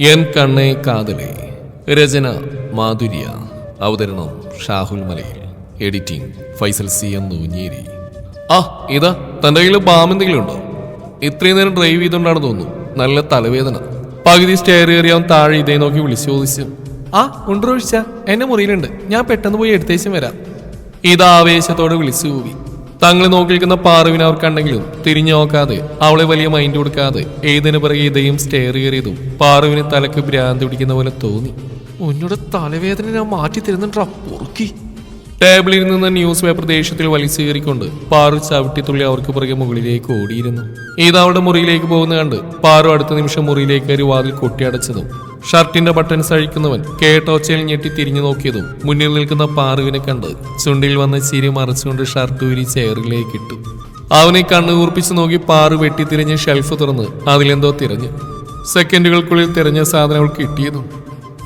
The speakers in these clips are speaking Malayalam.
എൻ കണ്ണേ കാതലേ രചന മാധുര്യ. അവതരണം Shahul Malayil. Editing Faisal C M Noonjeri. ആ ഇതാ തന്റെ കയ്യിൽ ബാം എന്തെങ്കിലും ഉണ്ടോ? ഇത്രയും നേരം ഡ്രൈവ് ചെയ്തുകൊണ്ടാണ് തോന്നുന്നു. നല്ല തലവേദന. പകുതി സ്റ്റെയർ കയറി അവൻ താഴെ ഇതേ നോക്കി വിളിച്ചു ചോദിച്ചു ആ ഉണ്ട് റോഷിച്ച എന്നെ മുറിയിലുണ്ട്. ഞാൻ പെട്ടെന്ന് പോയി എടുത്തേച്ചും വരാം. ഇത് ആവേശത്തോടെ വിളിച്ചു കൂവി. തങ്ങൾ നോക്കി നിൽക്കുന്ന പാറുവിനെ അവർ കണ്ടെങ്കിലും തിരിഞ്ഞു നോക്കാതെ അവളെ വലിയ മൈൻഡ് കൊടുക്കാതെ ഏതിനു പിറകെ ഇതയും സ്റ്റെയർ കയറിയതും പാറുവിന് തലക്ക് ഭ്രാന്തി പിടിക്കുന്ന പോലെ തോന്നി. ഉന്നോട് തലവേദന ഞാൻ മാറ്റി തരുന്നുണ്ടാ പൊറുക്കി. ടേബിളിൽ നിന്ന് ന്യൂസ് പേപ്പർ ദേഷ്യത്തിൽ വലിച്ചുകയറിക്കൊണ്ട് പാറു ചവിട്ടിത്തുള്ളി അവർക്ക് പുറകെ മുകളിലേക്ക് ഓടിയിരുന്നു. ഇത് മുറിയിലേക്ക് പോകുന്ന കണ്ട് പാറു അടുത്ത നിമിഷം മുറിയിലേക്ക് കയറി വാതിൽ കൊട്ടിയടച്ചതും ഷർട്ടിന്റെ ബട്ടൺസ് അഴിക്കുന്നവൻ കേട്ടോച്ചയിൽ ഞെട്ടി തിരിഞ്ഞു നോക്കിയതും മുന്നിൽ നിൽക്കുന്ന പാറുവിനെ കണ്ട് ചുണ്ടിൽ വന്ന ചിരി മറച്ചുകൊണ്ട് ഷർട്ട് ഊരി ചെയറിലേക്ക് ഇട്ടു. അവനെ കണ്ണു കൂർപ്പിച്ച് നോക്കി പാറു വെട്ടിത്തിരിഞ്ഞ് ഷെൽഫ് തുറന്ന് അതിലെന്തോ തിരഞ്ഞു. സെക്കൻഡുകൾക്കുള്ളിൽ തിരഞ്ഞ സാധനങ്ങൾ കിട്ടിയതും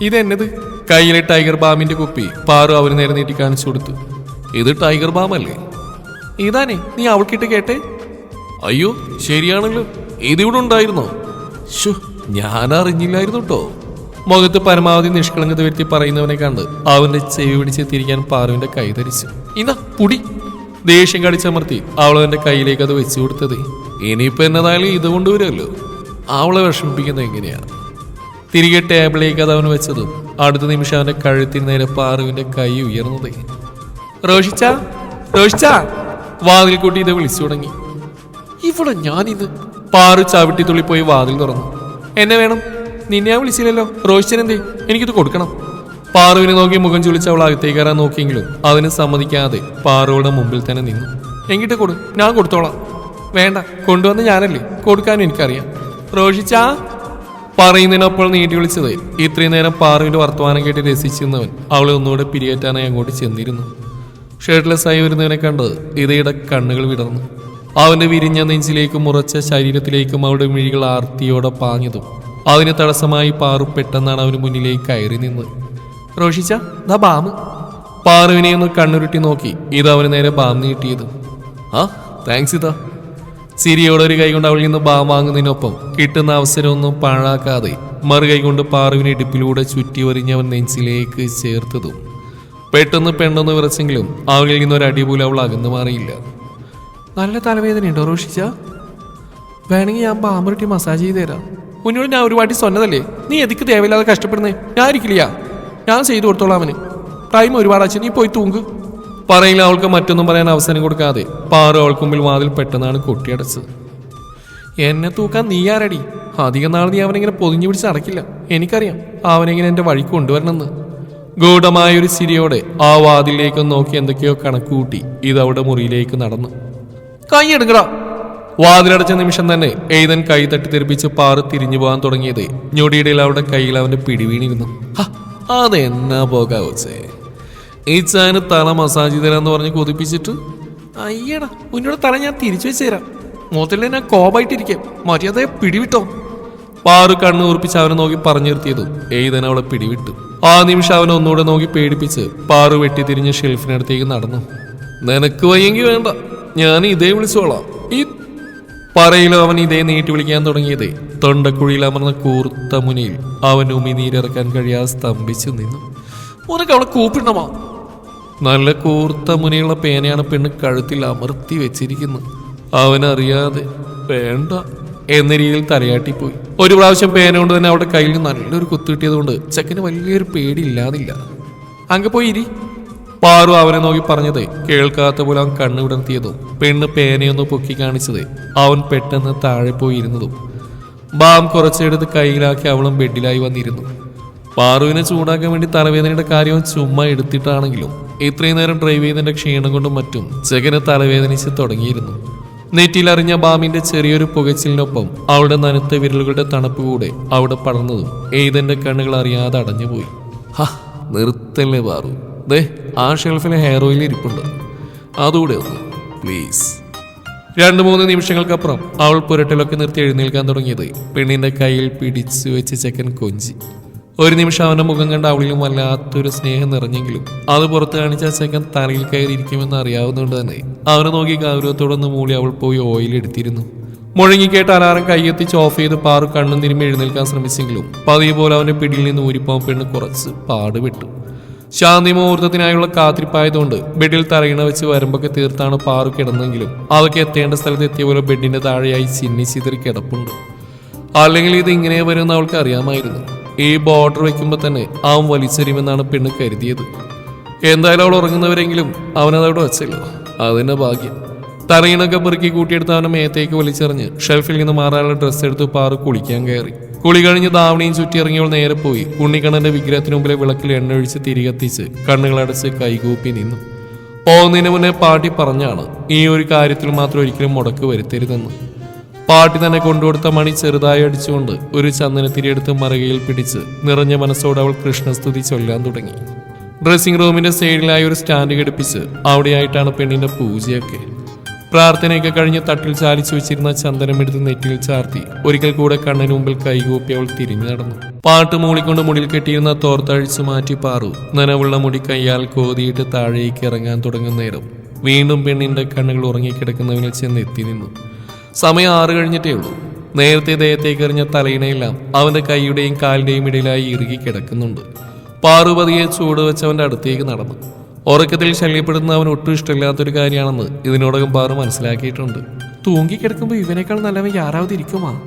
ഇതെന്നത്? കയ്യിലെ ടൈഗർ ബാമിന്റെ കുപ്പി പാറു അവന് നേരെ നീട്ടി കാണിച്ചു കൊടുത്തു. ഇത് ടൈഗർ ബാം അല്ലേ ഇതാനേ നീ അവൾക്കിട്ട് കേട്ടെ. അയ്യോ ശരിയാണല്ലോ. ഇതിവിടെ ഉണ്ടായിരുന്നോ? ഞാൻ അറിഞ്ഞില്ലായിരുന്നു കേട്ടോ മുഖത്ത് പരമാവധി നിഷ്കളങ്കത വരുത്തി പറയുന്നവനെ കണ്ട് അവന്റെ ചെവി പിടിച്ച് തിരിക്കാൻ പാറുവിന്റെ കൈ ധരിച്ചു. ഇതാ പുടി. ദേഷ്യം കടിച്ചമർത്തി അവൾ അവന്റെ കയ്യിലേക്ക് അത് വെച്ചു കൊടുത്തത്. ഇനിയിപ്പോ എന്നതായാലും ഇത് കൊണ്ടുവരുമല്ലോ. അവളെ വിഷമിപ്പിക്കുന്നത് എങ്ങനെയാണ് തിരികെ ടേബിളിലേക്ക് അത് അവന് വെച്ചതും അടുത്ത നിമിഷം അവന്റെ കഴുത്തിന് നേരെ പാറുവിന്റെ കൈ ഉയർന്നത്. റോഷിച്ച റോഷിച്ച വാതിൽ കൂട്ടി ഇത് വിളിച്ചു തുടങ്ങി. ഇവിടെ ഞാനിത് പാറു ചവിട്ടി തുള്ളിപ്പോയി വാതിൽ തുറന്നു. എന്നെ വേണം നിന്നെ ഞാൻ വിളിച്ചില്ലല്ലോ. റോഷിച്ചൻ എന്തേ? എനിക്കിത് കൊടുക്കണം. പാറുവിനെ നോക്കി മുഖം ചുളിച്ച് അവൾ അകത്തേക്ക് കയറാൻ നോക്കിയെങ്കിലും അതിന് സമ്മതിക്കാതെ പാറുവിടെ മുമ്പിൽ തന്നെ നിന്നു. എങ്കിട്ട് കൊടു ഞാൻ കൊടുത്തോളാം. വേണ്ട കൊണ്ടുവന്ന് ഞാനല്ലേ കൊടുക്കാനും എനിക്കറിയാം. റോഷിച്ചാ പറയുന്നതിനപ്പോൾ നീട്ടി വിളിച്ചത്. ഇത്രയും നേരം പാറുവിന്റെ വർത്തമാനം കേട്ട് രസിച്ചിരുന്നവൻ അവളെ ഒന്നുകൂടെ പിരിയേറ്റാനായി അങ്ങോട്ട് ചെന്നിരുന്നു. ഷർട്ട്ലെസ് ആയി വരുന്നവനെ കണ്ട് ഇതയുടെ കണ്ണുകൾ വിടർന്നു. അവന്റെ വിരിഞ്ഞ നെഞ്ചിലേക്കും ഉറച്ച ശരീരത്തിലേക്കും അവളുടെ മിഴികൾ ആർത്തിയോടെ പാഞ്ഞതും. അതിന് തടസ്സമായി പാറു പെട്ടെന്നാണ് അവന് മുന്നിലേക്ക് കയറി നിന്നത്. റോഷിച്ച ദാ ബാമ് പാറുവിനെ ഒന്ന് കണ്ണുരുട്ടി നോക്കി ഇത് അവന് നേരെ ബാം നീട്ടിയത്. ആ താങ്ക്സ് ഇതാ. സിരിയോടെ ഒരു കൈ കൊണ്ട് അവളിൽ നിന്ന് ബാം വാങ്ങുന്നതിനൊപ്പം കിട്ടുന്ന അവസരമൊന്നും പാഴാക്കാതെ മറു കൈ കൊണ്ട് പാറുവിനെ ഇടുപ്പിലൂടെ ചുറ്റി വരിഞ്ഞവൻ നെഞ്ചിലേക്ക് ചേർത്തതും പെട്ടെന്ന് പെണ്ണെന്ന് വിറച്ചെങ്കിലും അവളിൽ നിന്ന് ഒരു അടിപോലും അവൾ അകന്നു മാറിയില്ല. നല്ല തലവേദനയുണ്ടോ റോഷിച്ച? വേണമെങ്കിൽ ഞാൻ പാമ്പുരട്ടി മസാജ് ചെയ്ത് തരാം. ഉന്നോട് ഞാൻ ഒരുപാട് സ്വന്നതല്ലേ? നീ എതിക്ക് തേവയില്ലാതെ കഷ്ടപ്പെടുന്നേ? ഞാൻ ഇരിക്കില്ല ഞാൻ ചെയ്തു കൊടുത്തോളാം അവന്. ടൈം ഒരുപാട് അച്ഛൻ നീ പോയി തൂങ്ക് പറയില്ല അവൾക്ക് മറ്റൊന്നും പറയാൻ അവസരം കൊടുക്കാതെ. പാറു അവൾക്ക് മുമ്പിൽ വാതിൽ പെട്ടെന്നാണ് കൊട്ടിയടച്ചത്. എന്നെ തൂക്കാൻ നീ ആരടി? അധികം നാൾ നീ അവനെങ്ങനെ പൊതിഞ്ഞു പിടിച്ച് അടക്കില്ല എനിക്കറിയാം അവനെങ്ങനെ എന്റെ വഴി കൊണ്ടുവരണമെന്ന്. ഗൂഢമായ ഒരു ചിരിയോടെ ആ വാതിലേക്ക് നോക്കി എന്തൊക്കെയോ കണക്കുകൂട്ടി ഇത് അവിടെ മുറിയിലേക്ക് നടന്നു. കൈ എടുക്കടാ. വാതിലടച്ച നിമിഷം തന്നെ എയ്തൻ കൈ തട്ടി തെറിപ്പിച്ച് പാറ് തിരിഞ്ഞു പോകാൻ തുടങ്ങിയത് ഞൊടിയിടയിൽ അവരുടെ കയ്യിൽ അവന്റെ പിടിവീണിരുന്നു അതെന്നാ പോകാ വെച്ചേ ഈ ചാന് തല മസാജ് തരാന്ന് പറഞ്ഞ് കൊതിപ്പിച്ചിട്ട് അയ്യടാ ഉന്നോട് തല ഞാൻ തിരിച്ചു വെച്ച് തരാം മുതലേ ഞാൻ കോപായിട്ടിരിക്കാം. മര്യാദയെ പിടിവിട്ടോ. പാറു കണ്ണു ഉറപ്പിച്ച് അവനെ നോക്കി പറഞ്ഞു നിർത്തിയതും. എയ്തൻ അവളെ പിടിവിട്ടു. ആ നിമിഷം അവനെ ഒന്നുകൂടെ നോക്കി പേടിപ്പിച്ച് പാറു വെട്ടിത്തിരിഞ്ഞ് ഷെൽഫിനടുത്തേക്ക് നടന്നു. നിനക്ക് വയ്യെങ്കിൽ വേണ്ട. ഞാൻ ഇതേ വിളിച്ചോളാം. ഈ പറയിലോ അവൻ ഇതേ നീട്ടി വിളിക്കാൻ തുടങ്ങിയതേ. തൊണ്ടക്കുഴിയിൽ അമർന്ന കൂർത്ത മുനിയിൽ അവൻ ഉമിനീരിറക്കാൻ കഴിയാതെ സ്തംഭിച്ചു നിന്നു. ഉനക്ക് അവളെ കൂപ്പിടണമാ. നല്ല കൂർത്ത മുനയുള്ള പേനയാണ് പെണ്ണ് കഴുത്തിൽ അമർത്തി വെച്ചിരിക്കുന്നത്. അവനറിയാതെ വേണ്ട എന്ന രീതിയിൽ തലയാട്ടിപ്പോയി. ഒരു പ്രാവശ്യം പേന കൊണ്ട് തന്നെ അവിടെ കയ്യിൽ നല്ലൊരു കുത്തു കിട്ടിയതുകൊണ്ട് ചെക്കന് വലിയൊരു പേടി ഇല്ലാതില്ല അങ്ങ് പോയി ഇരി. പാറു അവനെ നോക്കി പറഞ്ഞത് കേൾക്കാത്ത പോലെ അവൻ കണ്ണു വിടർത്തിയതും പെണ്ണ് പേനയൊന്ന് പൊക്കി കാണിച്ചത് അവൻ പെട്ടെന്ന് താഴെ പോയി ഇരുന്നതും ബാം കുറച്ചെടുത്ത് കയ്യിലാക്കി അവളും ബെഡിലായി വന്നിരുന്നു. പാറുവിനെ ചൂടാക്കാൻ വേണ്ടി തലവേദനയുടെ കാര്യം ചുമ്മാ എടുത്തിട്ടാണെങ്കിലും ഇത്രയും നേരം ഡ്രൈവ് ചെയ്തതിന്റെ ക്ഷീണം കൊണ്ടും മറ്റും ജഗന് തലവേദനിച്ച് തുടങ്ങിയിരുന്നു. നെറ്റിയിലറിഞ്ഞ ബാമിന്റെ ചെറിയൊരു പുകച്ചിലിനൊപ്പം അവളുടെ നനുത്ത വിരലുകളുടെ തണുപ്പ് കൂടെ അവിടെ പടർന്നതും എയ്തന്റെ കണ്ണുകൾ അറിയാതെ അടഞ്ഞുപോയി. ഹ നിർത്തല്ലേ പാറു ദേ ആ ഷെൽഫിലെ ഹെയർ ഓയിൽ ഇരിപ്പുണ്ട്. അതുകൂടെ ഒന്ന് പ്ലീസ് രണ്ടു മൂന്ന് നിമിഷങ്ങൾക്കപ്പുറം അവൾ പുരട്ടലൊക്കെ നിർത്തി എഴുന്നേൽക്കാൻ തുടങ്ങിയത് പെണ്ണിന്റെ കയ്യിൽ പിടിച്ചു വെച്ച് ചെക്കൻ കൊഞ്ചി. ഒരു നിമിഷം അവന്റെ മുഖം കണ്ട അവളിലും വല്ലാത്തൊരു സ്നേഹം നിറഞ്ഞെങ്കിലും അത് പുറത്ത് കാണിച്ച ചെക്കൻ തലയിൽ കയറി ഇരിക്കുമെന്ന് അറിയാവുന്നതുകൊണ്ട് തന്നെ അവനെ നോക്കി ഗൗരവത്തോടൊന്ന് മൂളി അവൾ പോയി ഓയിൽ എടുത്തിരുന്നു. മുഴങ്ങിക്കേട്ട് അലാറം കൈയെത്തിച്ച് ഓഫ് ചെയ്ത് പാറു കണ്ണും തിരുമ്പി എഴുന്നേൽക്കാൻ ശ്രമിച്ചെങ്കിലും പതിയെ പോലെ അവന്റെ പിടിയിൽ നിന്ന് ഊരിപ്പോ പെണ്ണ് കുറച്ച് പാടുപെട്ടു. ശാന്തി മുഹൂർത്തത്തിനായുള്ള കാത്തിരിപ്പായതുകൊണ്ട് ബെഡിൽ തറയിണ വെച്ച് വരമ്പൊക്കെ തീർത്താണ് പാറു കിടന്നെങ്കിലും അതൊക്കെ എത്തേണ്ട സ്ഥലത്ത് എത്തിയ പോലെ ബെഡിന്റെ താഴെയായി ചിന്നി ചിതറി കിടപ്പുണ്ട്. അല്ലെങ്കിൽ ഇത് ഇങ്ങനെ വരുമെന്ന് അവൾക്ക് അറിയാമായിരുന്നു. ഈ ബോർഡർ വെക്കുമ്പോൾ തന്നെ അവൻ വലിച്ചെറിയുമെന്നാണ് പെണ്ണ് കരുതിയത്. എന്തായാലും അവൾ ഉറങ്ങുന്നവരെങ്കിലും അവനതവിടെ വെച്ചല്ലോ. അതിന്റെ ഭാഗ്യം. തറയിണൊക്കെ പെറുക്കി കൂട്ടിയെടുത്ത് അവനെ മേത്തേക്ക് വലിച്ചെറിഞ്ഞ് ഷെൽഫിൽ നിന്ന് മാറാനുള്ള ഡ്രസ്സ് എടുത്ത് പാറ് കുളിക്കാൻ കയറി. കുളി കഴിഞ്ഞ് ദാവണിയും ചുറ്റി ഇറങ്ങിയവൾ നേരെ പോയി. ഉണ്ണിക്കണ്ണന്റെ വിഗ്രഹത്തിന് മുമ്പിലെ വിളക്കിൽ എണ്ണ ഒഴിച്ച് തിരികത്തിച്ച് കണ്ണുകളടച്ച് കൈകൂപ്പി നിന്നു. പോകുന്നതിന് മുന്നേ പാട്ടി പറഞ്ഞാണ് ഈ ഒരു കാര്യത്തിൽ മാത്രം ഒരിക്കലും മുടക്ക് വരുത്തരുതെന്ന്. പാട്ടി തന്നെ കൊണ്ടുകൊടുത്ത മണി ചെറുതായി അടിച്ചുകൊണ്ട് ഒരു ചന്ദനെ തിരിയെടുത്ത് മറുകയിൽ പിടിച്ച് നിറഞ്ഞ മനസ്സോടെ അവൾ കൃഷ്ണസ്തുതി ചൊല്ലാൻ തുടങ്ങി. ഡ്രസ്സിംഗ് റൂമിന്റെ സൈഡിലായി ഒരു സ്റ്റാൻഡ് ഘടിപ്പിച്ച് അവിടെയായിട്ടാണ് പെണ്ണിന്റെ പൂജയൊക്കെ. പ്രാർത്ഥനയൊക്കെ കഴിഞ്ഞ് തട്ടിൽ ചാലിച്ചു വെച്ചിരുന്ന ചന്ദനം എടുത്ത് നെറ്റിയിൽ ചാർത്തി ഒരിക്കൽ കൂടെ കണ്ണിന് മുമ്പിൽ കൈകൂപ്പി അവൾ തിരിഞ്ഞു നടന്നു. പാട്ട് മൂളിക്കൊണ്ട് മുടിയിൽ കെട്ടിയിരുന്ന തോർത്തഴിച്ചു മാറ്റി പാറു നനവുള്ള മുടി കൈയാൽ കോതിയിട്ട് താഴേക്ക് ഇറങ്ങാൻ തുടങ്ങുന്ന നേരം വീണ്ടും പെണ്ണിന്റെ കണ്ണുകൾ ഉറങ്ങിക്കിടക്കുന്നവനിൽ ചെന്ന് എത്തി നിന്നു. സമയം ആറ് കഴിഞ്ഞിട്ടേ ഉള്ളൂ. നേരത്തെ ദേഹത്തേക്ക് എറിഞ്ഞ തലയിണയെല്ലാം അവന്റെ കൈയുടെയും കാലിന്റെയും ഇടയിലായി ഇറുകി കിടക്കുന്നുണ്ട്. പാറുപതിയെ ചൂട് വെച്ചവന്റെ അടുത്തേക്ക് നടന്നു. ഉറക്കത്തിൽ ശല്യപ്പെടുന്ന അവൻ ഒട്ടും ഇഷ്ടമില്ലാത്തൊരു കാര്യമാണെന്ന് ഇതിനോടകം പാറു മനസ്സിലാക്കിയിട്ടുണ്ട്. തൂങ്ങിക്കിടക്കുമ്പോൾ ഇവനേക്കാൾ നല്ലവൻ യാരാവത് ഇരിക്കുമാ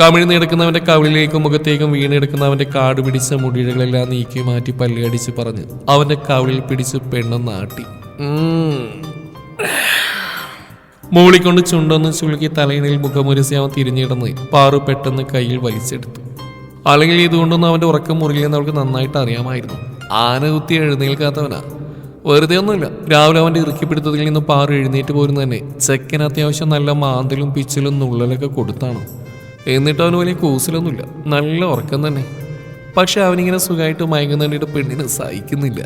കമിഴ്ന്ന് കിടക്കുന്നവന്റെ കവിളിലേക്കും മുഖത്തേക്കും വീണെടുക്കുന്ന അവന്റെ കാട് പിടിച്ച മുടികളെല്ലാം നീക്കി മാറ്റി പല്ലിയടിച്ച് പറഞ്ഞ് അവന്റെ കവിളിൽ പിടിച്ച് പെണ്ണെന്ന്. മൂളിക്കൊണ്ട് ചുണ്ടൊന്ന് ചുളുക്കി തലയിണയിൽ മുഖമുരസി അവൻ തിരിഞ്ഞിടന്ന് പാറു പെട്ടെന്ന് കയ്യിൽ വലിച്ചെടുത്തു. അല്ലെങ്കിൽ ഇതുകൊണ്ടൊന്നും അവന്റെ ഉറക്കം മുറിയില്ലെന്ന് അവൾക്ക് നന്നായിട്ട് അറിയാമായിരുന്നു. ആന കുത്തി എഴുന്നേൽക്കാത്തവനാ. വെറുതെ ഒന്നുമില്ല. രാവിലെ അവന്റെ ഇറുക്കിപ്പിടുത്തതിൽ നിന്ന് പാറു എഴുന്നേറ്റ് പോരുന്ന തന്നെ ചെക്കൻ അത്യാവശ്യം നല്ല മാന്തലും പിച്ചിലും നുള്ളലൊക്കെ കൊടുത്താണ്. എന്നിട്ട് അവന് വലിയ കൂസിലൊന്നുമില്ല. നല്ല ഉറക്കം തന്നെ. പക്ഷെ അവനിങ്ങനെ സുഖമായിട്ട് മയങ്ങുന്നതിന്റെ പെണ്ണിന് സഹിക്കുന്നില്ല.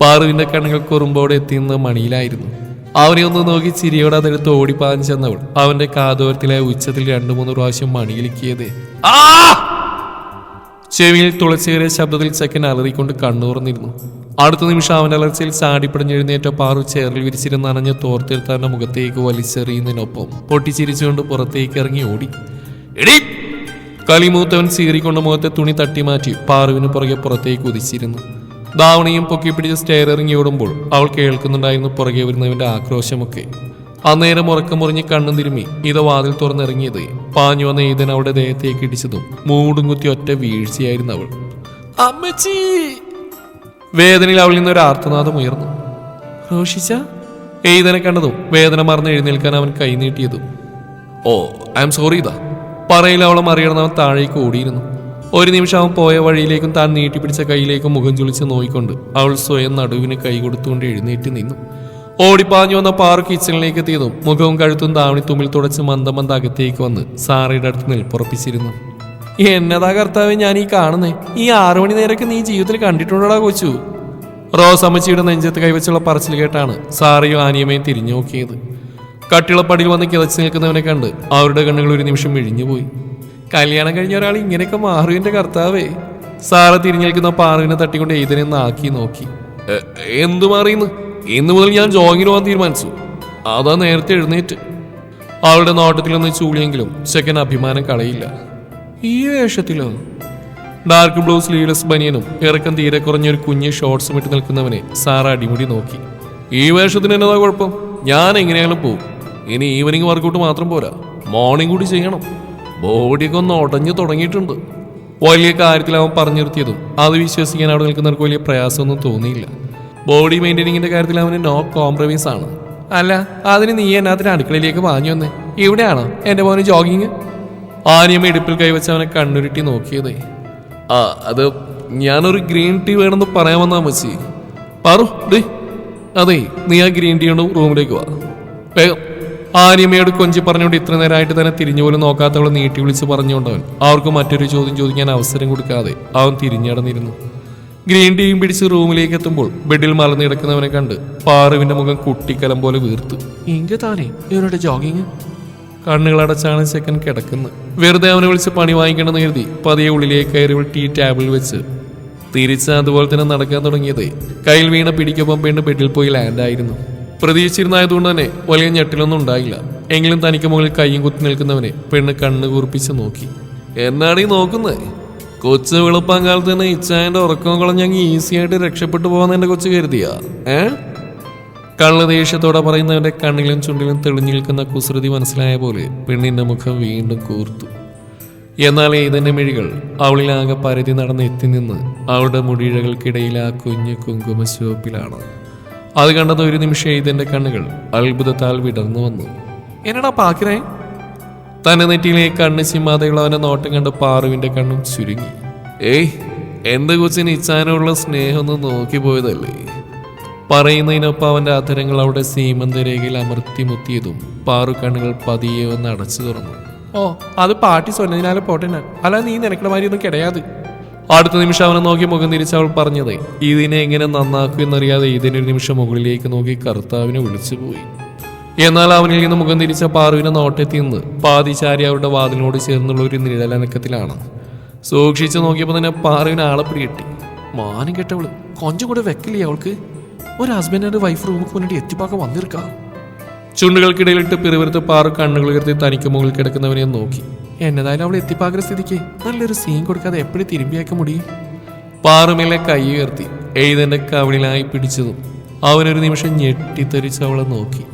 പാറുവിന്റെ കണ്ണുകൾ കുറുമ്പോടെ എത്തിയുന്ന മണിയിലായിരുന്നു. അവനെ ഒന്ന് നോക്കി ചിരിയോടെ അതെടുത്ത് ഓടിപ്പാൻ ചെന്നവൾ. അവന്റെ കാതോരത്തിലെ ഉച്ചത്തിൽ രണ്ടു മൂന്ന് പ്രാവശ്യം മണിയിലിക്കിയത് ആ! ചെവിയിൽ തുളച്ചേറിയ ശബ്ദത്തിൽ ചെക്കൻ അലറിക്കൊണ്ട് കണ്ണുറന്നിരുന്നു. അടുത്ത നിമിഷം അവൻ അലർച്ചയിൽ ചാടിപ്പടഞ്ഞെഴുന്നേറ്റ പാറു ചേറിൽ വിരിച്ചിരുന്ന് നനഞ്ഞ തോർത്തെടുത്താന്റെ മുഖത്തേക്ക് വലിച്ചെറിയുന്നതിനൊപ്പം പൊട്ടിച്ചിരിച്ചുകൊണ്ട് പുറത്തേക്ക് ഇറങ്ങി ഓടി. എടി! കളിമൂത്തവൻ സീറിക്കൊണ്ട് മുഖത്തെ തുണി തട്ടിമാറ്റി പാറുവിന് പുറകെ പുറത്തേക്ക് ഉദിച്ചിരുന്നു ദാവണിയും പൊക്കി പിടിച്ച് സ്റ്റെയർ ഇറങ്ങി ഓടുമ്പോൾ അവൾ കേൾക്കുന്നുണ്ടായിരുന്നു പുറകെ വരുന്നവന്റെ ആക്രോശമൊക്കെ. അന്നേരം ഉറക്കം മുറിഞ്ഞ് കണ്ണു തിരുമ്മി ഇത വാതിൽ തുറന്നിറങ്ങിയത് പാഞ്ഞു വന്ന ഈതൻ അവളുടെ ദേഹത്തേക്ക് ഇടിച്ചതും മൂടും കുത്തി ഒറ്റ വീഴ്ചയായിരുന്നു അവൾ. അമ്മച്ചി! വേദനയിൽ അവളിൽ നിന്ന് ഒരു ആർത്തനാദം ഉയർന്നു. റോഷിച്ച എയ്തനെ കണ്ടതും വേദന മറന്ന് എഴുന്നേൽക്കാൻ അവൻ കൈനീട്ടിയതും. ഓ ഐ എം സോറി ഇതാ. പറയിൽ അവളെ മറികടന്ന് അവൻ താഴേക്ക് ഓടിയിരുന്നു. ഒരു നിമിഷം അവൻ പോയ വഴിയിലേക്കും താൻ നീട്ടിപ്പിടിച്ച കൈയിലേക്കും മുഖം ചുളിച്ച് നോയിക്കൊണ്ട് അവൾ സ്വയം നടുവിന് കൈ കൊടുത്തുകൊണ്ട് എഴുന്നേറ്റ് നിന്നു. ഓടിപ്പാഞ്ഞു വന്ന പാറു കിച്ചണിലേക്ക് എത്തിയതും മുഖവും കഴുത്തും താവണി തുമ്മിൽ തുടച്ച് മന്ദം മന്ദ അകത്തേക്ക് വന്ന് സാറയുടെ അടുത്ത് നിൽപ്പുറപ്പിച്ചിരുന്നു. എന്നതാ കർത്താവ് ഞാൻ ഈ കാണുന്നേ. ഈ ആറു മണി നേരൊക്കെ നീ ജീവിതത്തിൽ കണ്ടിട്ടുണ്ടോടാ കൊച്ചു? റോസ് അമ്മച്ചിയുടെ നെഞ്ചത്ത് കൈവച്ചുള്ള പറച്ചിൽ കേട്ടാണ് സാറയും ആനിയമ്മയും തിരിഞ്ഞു നോക്കിയത് കട്ടിളപ്പടിയിൽ വന്ന് കിതച്ചു നിൽക്കുന്നവനെ കണ്ട് അവരുടെ കണ്ണുകൾ ഒരു നിമിഷം മിഴിഞ്ഞുപോയി കല്യാണം കഴിഞ്ഞ ഒരാൾ ഇങ്ങനെയൊക്കെ മാറുവിന്റെ കർത്താവേ. സാറ തിരിഞ്ഞു നിൽക്കുന്ന പാറുവിനെ തട്ടിക്കൊണ്ട് ഏതിനെ ആക്കി നോക്കി. എന്തു മാറിയെന്ന് ഇന്ന് മുതൽ ഞാൻ ജോഗിന് പോകാൻ തീരുമാനിച്ചു. അതാ നേരത്തെ എഴുന്നേറ്റ്. അവളുടെ നോട്ടത്തിലൊന്ന് ചൂളിയെങ്കിലും ചെക്കൻ അഭിമാനം കളയില്ല. ഈ വേഷത്തിലോ? ഡാർക്ക് ബ്ലൂ സ്ലീവ്ലെസ് ബനിയനും ഇറക്കം തീരെ കുറഞ്ഞൊരു കുഞ്ഞ് ഷോർട്സ് ഇട്ട് നിൽക്കുന്നവനെ സാറ അടിമുടി നോക്കി. ഈ വേഷത്തിന് എന്നതാ കുഴപ്പം? ഞാൻ എങ്ങനെയാലും പോവും. ഇനി ഈവനിങ് വർക്കൗട്ട് മാത്രം പോരാ. മോർണിംഗ് കൂടി ചെയ്യണം. ബോഡിയൊക്കെ ഒന്ന് ഉടഞ്ഞു തുടങ്ങിയിട്ടുണ്ട്. വലിയ കാര്യത്തിൽ അവൻ പറഞ്ഞു നിർത്തിയതും അത് വിശ്വസിക്കാൻ അവിടെ നിൽക്കുന്നവർക്ക് വലിയ പ്രയാസമൊന്നും തോന്നിയില്ല. ബോഡി മെയിന്റെയിനിങ്ങിന്റെ കാര്യത്തിൽ അവന് നോ കോംപ്രമൈസ് ആണ്. അല്ല അതിന് നീ എന്നാത്തിന് അടുക്കളയിലേക്ക് വാങ്ങി വന്നേ. ഇവിടെയാണോ എന്റെ മോന് ജോഗിങ് ആനിയമ്മ ഇടുപ്പിൽ കൈവച്ച് അവനെ കണ്ണുരുട്ടി നോക്കിയതേ. ആ അത് ഞാനൊരു ഗ്രീൻ ടീ വേണമെന്ന് പറയാൻ വന്നാ മച്ചി. പറു ഡേ അതെ നീ ആ ഗ്രീൻ ടീ കൊണ്ട് റൂമിലേക്ക് വാ. വേഗം. ആര്യമ്മയോട് കൊഞ്ചി പറഞ്ഞുകൊണ്ട് ഇത്ര നേരമായിട്ട് തന്നെ തിരിഞ്ഞു പോലും നോക്കാത്തവളെ നീട്ടി വിളിച്ച് പറഞ്ഞുകൊണ്ടവൻ അവർക്ക് മറ്റൊരു ചോദ്യം ചോദിക്കാൻ അവസരം കൊടുക്കാതെ അവൻ തിരിഞ്ഞടന്നിരുന്നു. ഗ്രീൻ ടീയും പിടിച്ച് റൂമിലേക്ക് എത്തുമ്പോൾ ബെഡിൽ മലർന്നു കിടക്കുന്നവനെ കണ്ട് പാറുവിന്റെ മുഖം കുട്ടിക്കലം പോലെ വീർത്തു. ഇങ്ക താനേ ഇവരുടെ ജോഗിങ് കണ്ണുകളടച്ചാണ് ചെക്കൻ കിടക്കുന്നത്. വെറുതെ അവനെ വിളിച്ച് പണി വാങ്ങിക്കണമെന്ന് കരുതി പതിയെ ഉള്ളിലേക്ക് കയറി ടീ ടേബിളിൽ വെച്ച് തിരിച്ച് അതുപോലെ തന്നെ നടക്കാൻ തുടങ്ങിയത്. കയ്യിൽ വീണ പിടിക്കൊപ്പം വീണ്ടും ബെഡിൽ പോയി ലാൻഡായിരുന്നു പ്രതീക്ഷിച്ചിരുന്നായതുകൊണ്ട് തന്നെ വലിയ ഞെട്ടിലൊന്നും ഉണ്ടായില്ല. എങ്കിലും തനിക്ക് മുകളിൽ കയ്യും കുത്തി നിൽക്കുന്നവനെ പെണ്ണ് കണ്ണ് കൂർപ്പിച്ച് നോക്കി. എന്നാടീ നോക്കുന്നത്? കൊച്ചു വെളുപ്പാൻ കാലത്ത് തന്നെ ഇച്ചായന്റെ ഉറക്കം ഈസി ആയിട്ട് രക്ഷപ്പെട്ടു എന്റെ കൊച്ചു കരുതിയാ. ഏ? കള്ള് ദേഷ്യത്തോടെ പറയുന്നവന്റെ കണ്ണിലും ചുണ്ടിലും തെളിഞ്ഞു നിൽക്കുന്ന കുസൃതി മനസ്സിലായ പോലെ പെണ്ണിന്റെ മുഖം വീണ്ടും കൂർത്തു. എന്നാൽ ഏതന്റെ മിഴികൾ അവളിലാകെ പരതി നടന്ന് എത്തി നിന്ന് അവളുടെ മുടിയിഴകൾക്കിടയിൽ ആ കുഞ്ഞു കുങ്കുമ ശോപ്പിലാണ് അത് കണ്ടത് ഒരു നിമിഷം ഏതന്റെ കണ്ണുകൾ അത്ഭുതത്താൽ വിടർന്നു വന്നു. എന്നടാ പാക്കിറേ? തന്നെ നെറ്റിയിലെ കണ്ണ് ചിമ്മാതെയുള്ള അവന്റെ നോട്ടം കണ്ട് പാറുവിന്റെ കണ്ണും ചുരുങ്ങി. ഏയ് എന്റെ കൊച്ചിന് ഇച്ചാനുള്ള സ്നേഹം ഒന്ന് നോക്കി പോയതല്ലേ? പറയുന്നതിനൊപ്പം അവന്റെ അധരങ്ങൾ അവിടെ സീമന്തരേഖയിൽ അമർത്തി മുത്തിയതും പാറു കണ്ണുകൾ പതിയെ ഒന്ന് അടച്ചു തുറന്നു. ഓ അത് പാട്ടി സ്വന്നതിനാലെ പോട്ടെ ഞാൻ. അല്ല നീ നിനക്കണ മാതിരി ഒന്നും കിടയാത്. അടുത്ത നിമിഷം അവനെ നോക്കി മുഖം തിരിച്ച് അവൾ പറഞ്ഞത് ഇതിനെ എങ്ങനെ നന്നാക്കും എന്നറിയാതെ ഇതിനൊരു നിമിഷം മുകളിലേക്ക് നോക്കി കർത്താവിനെ വിളിച്ചു പോയി. എന്നാൽ അവനിൽ നിന്ന് മുഖം തിരിച്ച പാറുവിനെ നോട്ടെത്തി നിന്ന് പാതിചാരി അവരുടെ വാതിലിനോട് ചേർന്നുള്ള ഒരു നിഴലനക്കത്തിലാണ്. സൂക്ഷിച്ചു നോക്കിയപ്പോൾ തന്നെ പാറുവിന് ആളെ പിടികിട്ടി. മാനം കെട്ടവൾ കൊഞ്ചം കൂടെ വെക്കില്ലേ അവൾക്ക്? ഒരു ഹസ്ബൻഡ് വൈഫ് റൂമുക്ക് മുന്നിട്ട് എത്തിപ്പാക്ക വന്നിരിക്കാം. ചുണ്ടുകൾക്കിടയിലിട്ട് പിറുവിരുത്ത് പാറു കണ്ണുകൾ ഉയർത്തി തനിക്ക് മുകളിൽ കിടക്കുന്നവനെ നോക്കി. എന്നതായാലും അവൾ എത്തിപ്പാകുന്ന സ്ഥിതിക്ക് നല്ലൊരു സീൻ കൊടുക്കാതെ എപ്പോഴും തിരുമ്പിയാക്ക മുടിയും പാറുമേലെ കൈ ഉയർത്തി എഴുതന്റെ കവിളിലായി പിടിച്ചതും അവനൊരു നിമിഷം ഞെട്ടിത്തെറിച്ച് അവളെ നോക്കി.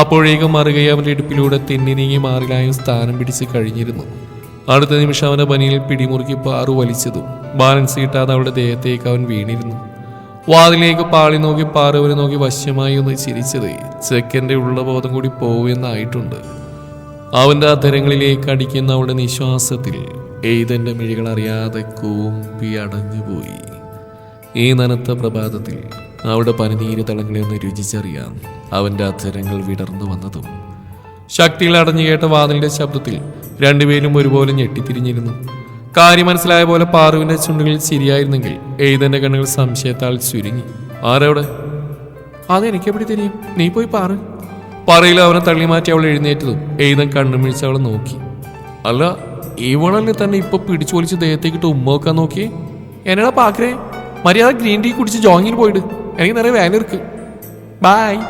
അപ്പോഴേക്കും മറുകൈ അവന്റെ ഇടുപ്പിലൂടെ തെന്നി നീങ്ങി മാറിലായും സ്ഥാനം പിടിച്ച് കഴിഞ്ഞിരുന്നു. അടുത്ത നിമിഷം അവന്റെ പനിയിൽ പിടിമുറുക്കി പാറു വലിച്ചതും ബാലൻസ് കിട്ടാതെ അവളുടെ ദേഹത്തേക്ക് അവൻ വീണിരുന്നു. വാതിലേക്ക് പാളി നോക്കി പാറുവനെ നോക്കി വശ്യമായി ഒന്ന് ചിരിച്ചത് ചെക്കന്റെ ഉള്ള ബോധം കൂടി പോവുമെന്നായിട്ടുണ്ട്. അവന്റെ അധരങ്ങളിലേക്ക് അടിക്കുന്ന അവളുടെ നിശ്വാസത്തിൽ എയ്തന്റെ മിഴികൾ അറിയാതെ കൂമ്പി അടഞ്ഞുപോയി. ഈ നനത്ത പ്രഭാതത്തിൽ അവളുടെ പനിനീര് തളങ്ങളെ ഒന്ന് രുചിച്ചറിയാൻ അവന്റെ അധരങ്ങൾ വിടർന്നു വന്നതും ശക്തികൾ അടഞ്ഞു കേട്ട വാതിലിന്റെ ശബ്ദത്തിൽ രണ്ടുപേരും ഒരുപോലെ ഞെട്ടിത്തിരിഞ്ഞിരുന്നു. കാര്യം മനസ്സിലായ പോലെ പാറുവിന്റെ ചുണ്ടുകളിൽ ശരിയായിരുന്നെങ്കിൽ എഴുതന്റെ കണ്ണുകൾ സംശയത്താൽ ചുരുങ്ങി. ആരവിടെ? അതെനിക്ക് എവിടെ തിരിയും. നീ പോയി പാറ്. പറയിൽ അവനെ തള്ളി മാറ്റി അവൾ എഴുന്നേറ്റതും. എഴുതൻ കണ്ണുമിഴിച്ച് അവളെ നോക്കി. അല്ല ഇവളല്ലേ തന്നെ ഇപ്പൊ പിടിച്ചു വലിച്ച് ദേഹത്തേക്കിട്ട് ഉമ്മോക്കാൻ നോക്കി എന്നടാ പാക്കരേ മര്യാദ ഗ്രീൻ ടീ കുടിച്ച് ജോങ്ങിൽ പോയിട്. എനിക്ക് നിറയെ വേനർക്ക് ബായ്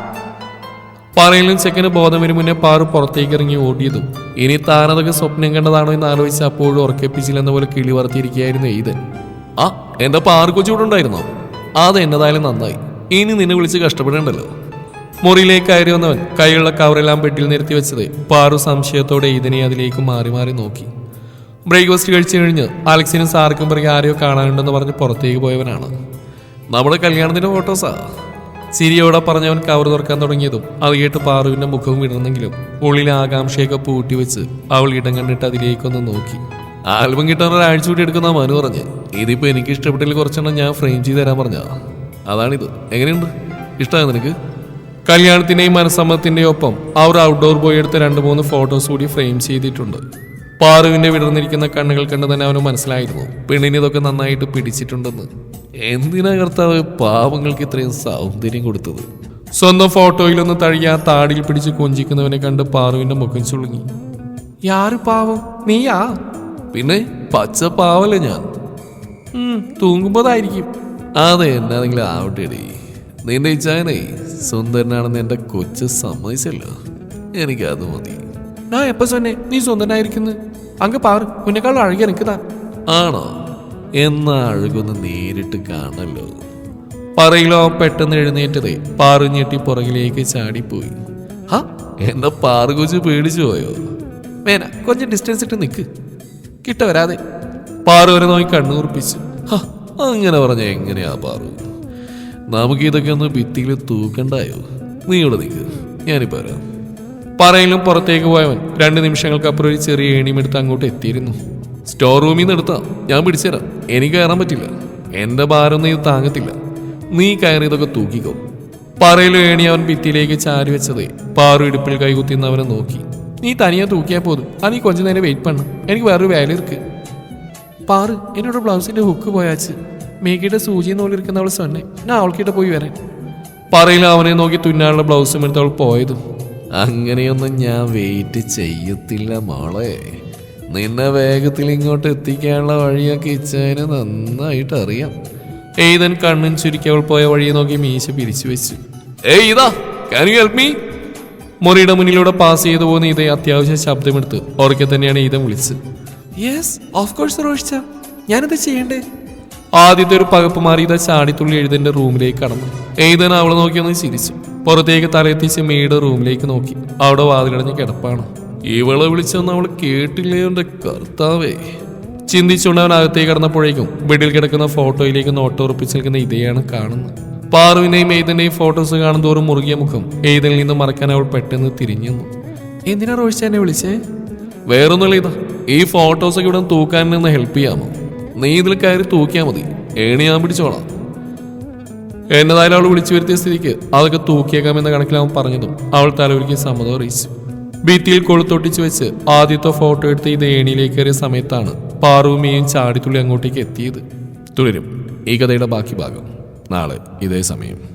പറയലും ചെക്കന് ബോധം വരും മുന്നേ പാറു പുറത്തേക്ക് ഇറങ്ങി ഓടിയതും. ഇനി താനതൊക്കെ സ്വപ്നം കണ്ടതാണോ എന്ന് ആലോചിച്ച് അപ്പോഴും ഉറക്കിപ്പിച്ചില്ലെന്ന പോലെ കിളി വളർത്തിയിരിക്കുകയായിരുന്നു ഇത് ആ എന്താ പാറ കൊച്ചു കൂടെ ഉണ്ടായിരുന്നോ? അത് എന്നതായാലും നന്നായി. ഇനി നിന്നെ വിളിച്ച് കഷ്ടപ്പെടേണ്ടല്ലോ. മുറിയിലേക്ക് കയറി വന്നവൻ കൈയുള്ള കവറെല്ലാം ബെഡിൽ നിർത്തി വെച്ചത് പാറു സംശയത്തോടെ ഇതിനെ അതിലേക്ക് മാറി മാറി നോക്കി. ബ്രേക്ക്ഫാസ്റ്റ് കഴിച്ചു കഴിഞ്ഞ് അലക്സിനും സാർക്കും പിറകെ ആരെയോ കാണാനുണ്ടെന്ന് പറഞ്ഞ് പുറത്തേക്ക് പോയവനാണ്. നമ്മുടെ കല്യാണത്തിന്റെ ഫോട്ടോസാ. ചിരിയോടെ പറഞ്ഞവൻ കവർ തുറക്കാൻ തുടങ്ങിയതും അത് കേട്ട് പാറുവിന്റെ മുഖവും വിടർന്നെങ്കിലും ഉള്ളിലെ ആകാംക്ഷയൊക്കെ പൂട്ടി വെച്ച് അവൾ ഇടം കണ്ടിട്ട് അതിലേക്കൊന്ന് നോക്കി. ആൽബം കിട്ടാൻ ഒരാഴ്ച കൂടി എടുക്കുന്ന മനു പറഞ്ഞ്. ഇതിപ്പോ എനിക്ക് ഇഷ്ടപ്പെട്ടില്ല കുറച്ചെണ്ണം ഞാൻ ഫ്രെയിം ചെയ്ത് തരാൻ പറഞ്ഞ അതാണിത്. എങ്ങനെയുണ്ട്? ഇഷ്ടമാണ് നിനക്ക്? കല്യാണത്തിന്റെയും മനസ്സമ്മതത്തിന്റെയും ഒപ്പം അവർ ഔട്ട്ഡോർ ബോയ് എടുത്ത രണ്ട് മൂന്ന് ഫോട്ടോസ് കൂടി ഫ്രെയിം ചെയ്തിട്ടുണ്ട്. പാറുവിന്റെ വിടർന്നിരിക്കുന്ന കണ്ണുകൾ കണ്ട് തന്നെ അവന് മനസ്സിലായിരുന്നു. പെണ്ണിന് ഇതൊക്കെ നന്നായിട്ട് പിടിച്ചിട്ടുണ്ടെന്ന്. എന്തിനാ കർത്താവ് പാവങ്ങൾക്ക് ഇത്രയും സൗന്ദര്യം കൊടുത്തത്? സ്വന്തം ഫോട്ടോയിലൊന്ന് തഴിയാ താടിയിൽ പിടിച്ച് കൊഞ്ചിക്കുന്നവനെ കണ്ട് പാറുവിന്റെ മുഖം ചുളുങ്ങി. യാറ് പാവം? നീയാ? പിന്നെ പച്ച പാവല്ലേ ഞാൻ. തൂങ്ങുമ്പോതായിരിക്കും. അതെ എന്നാണെങ്കിലും ആവട്ടെടി. നിന്റെ ഇച്ചായനെ സുന്ദരനാണെന്ന് എന്റെ കൊച്ച് സമ്മതിച്ചല്ലോ. അത് മതി. ഞാൻ എപ്പോ തന്നെ നീ സ്വന്തനായിരിക്കുന്നു അങ്ങ് പാറ്. ഉന്നെക്കാളും അഴകി എനിക്കുതാ ആണോ? എന്നാ അഴകൊന്ന് നേരിട്ട് കാണല്ലോ. പറയിലോ പെട്ടെന്ന് എഴുന്നേറ്റതേ. പാറു ഞെട്ടി പുറകിലേക്ക് ചാടിപ്പോയി. ഹാ എന്താ പാറു കൊച്ചു പേടിച്ചു പോയോ? വേന കുറച്ച് ഡിസ്റ്റൻസ് ഇട്ട് നിൽക്ക് കിട്ട വരാതെ. പാറു വരെ നോക്കി കണ്ണൂർപ്പിച്ചു ഹാ അങ്ങനെ പറഞ്ഞ എങ്ങനെയാ പാറു? നമുക്ക് ഇതൊക്കെ ഒന്ന് ഭിത്തിയിൽ തൂക്കണ്ടായോ? നീ ഇവിടെ നിൽക്ക് ഞാനിപ്പോൾ വരാം. പറയിലും പുറത്തേക്ക് പോയവൻ രണ്ട് നിമിഷങ്ങൾക്കപ്പുറം ഒരു ചെറിയ ഏണിയുമെടുത്ത് അങ്ങോട്ട് എത്തിയിരുന്നു. സ്റ്റോർ റൂമിൽ നിന്ന് എടുത്താ. ഞാൻ പിടിച്ചുതരാം. എനിക്ക് കയറാൻ പറ്റില്ല. എന്റെ ഭാരമൊന്നും ഇത് താങ്ങത്തില്ല. നീ കയറി ഇതൊക്കെ തൂക്കിക്കോ. പറയിലും ഏണി അവൻ ഭിത്തിയിലേക്ക് ചാരി വെച്ചതേ പാറു ഇടുപ്പിൽ കൈകുത്തിന്ന് അവനെ നോക്കി. നീ തനിയെ തൂക്കിയാൽ പോതും അത് നീ കുറച്ചു നേരം വെയിറ്റ് പണം. എനിക്ക് വേറൊരു വേല ഇരിക്ക്. പാറ് എന്നോട് ബ്ലൗസിന്റെ ഹുക്ക് പോയാച്ച്. മേക്കിയുടെ സൂചി നൂലിരിക്കുന്ന അവൾ സൊന്നെ ഞാൻ അവൾക്കിട്ട് പോയി വരാൻ. പറയില്ല അവനെ നോക്കി തുന്നാനുള്ള ബ്ലൗസും എടുത്ത് അവൾ പോയതും. അങ്ങനെയൊന്നും ഞാൻ വെയിറ്റ് ചെയ്യത്തില്ല മോളെ. നിന്നെ വേഗത്തിൽ ഇങ്ങോട്ട് എത്തിക്കാനുള്ള വഴിയൊക്കെ ഇച്ചതിന് നന്നായിട്ട് അറിയാം എയ്തൻ കണ്ണും ചുരുക്കി അവൾ പോയ വഴിയെ നോക്കി മീശ പിരിച്ചു വെച്ചു. ഏയ് ഇതാ ക്യാൻ യു ഹെൽപ്പ് മീ മുറിയുടെ മുന്നിലൂടെ പാസ് ചെയ്തു പോകുന്ന ഇതേ അത്യാവശ്യ ശബ്ദമെടുത്ത് ഓർക്കെ തന്നെയാണ് ഈതം വിളിച്ചത്. യെസ് ഓഫ് കോഴ്സ് റോഷിച്ച ഞാനത് ചെയ്യണ്ടേ? ആദ്യത്തെ ഒരു പകപ്പ് മാറി ഇതാ ചാടിത്തുള്ളി എഴുതന്റെ റൂമിലേക്ക് കടന്നു. എഴുതാൻ അവളെ നോക്കി ഒന്ന് ചിരിച്ചു. പുറത്തേക്ക് തലയെത്തിച്ച് മേയുടെ റൂമിലേക്ക് നോക്കി. അവിടെ വാതിലടഞ്ഞ് കിടപ്പാണ്. ഇവളെ വിളിച്ചൊന്നും അവൾ കേട്ടില്ലേ കർത്താവേ? ചിന്തിച്ചുകൊണ്ട് അവൻ അകത്തേക്ക് കടന്നപ്പോഴേക്കും ബെഡിൽ കിടക്കുന്ന ഫോട്ടോയിലേക്ക് നോട്ട് ഉറപ്പിച്ച് നിൽക്കുന്ന ഇതേയാണ് കാണുന്നത്. പാറുവിനെയും എയ്തന്റെയും ഫോട്ടോസ് കാണുന്തോറും മുറുകിയ മുഖം എയ്തനിൽ നിന്ന് മറക്കാൻ അവൾ പെട്ടെന്ന് തിരിഞ്ഞു എന്തിനാ റോഷിച്ച വിളിച്ചേ? വേറൊന്നുമില്ല ഇതാ. ഈ ഫോട്ടോസൊക്കെ ഇവിടെ തൂക്കാൻ നിന്ന് ഹെൽപ്പ് ചെയ്യാമോ? നീ ഇതിൽ കയറി തൂക്കിയാൽ മതി. ഏണി ഞാൻ പിടിച്ചോളാം. എന്നതായാലും അവൾ വിളിച്ചു വരുത്തിയ സ്ഥിതിക്ക് അതൊക്കെ തൂക്കിയേക്കാമെന്ന കണക്കിൽ അവൻ പറഞ്ഞതും അവൾ തലവരിക്ക് സമ്മതം അറിയിച്ചു. ഭിത്തിയിൽ കൊളുത്തൊട്ടിച്ച് വെച്ച് ആദ്യത്തെ ഫോട്ടോ എടുത്ത് ഇത് ഏണിയിലേക്ക് കയറിയ സമയത്താണ് പാറുമിയും ചാടിത്തുള്ളി അങ്ങോട്ടേക്ക് എത്തിയത്. തുടരും ഈ കഥയുടെ ബാക്കി ഭാഗം. നാളെ ഇതേ സമയം.